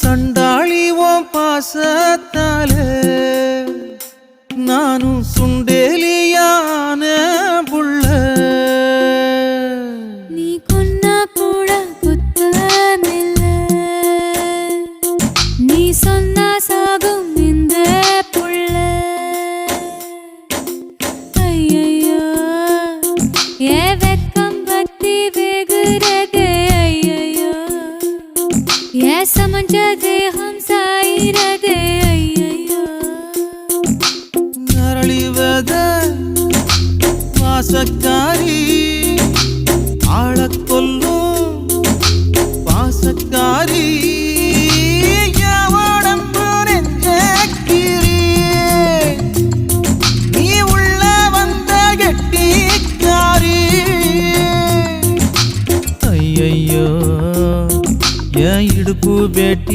சண்டாளி ஓம் பாசத்தால நானும் சுண்டேலியான புள்ள. நீ கொன்னா கூட குத்தமில்ல நீ சொன்னா சாகும் இந்த புள்ள. ஐயையோ ஏ வெக்கம் பத்தி வெகுரே ஏ சமஞ்சதே ஹம் சாயிரதே ஐயோ நரளிவத வாசக்காரி ஆழக் கொல்லும் வாசக்காரி ஐயோ ಯಾ ಹಿಡ್ಕು ಬೇಟಿ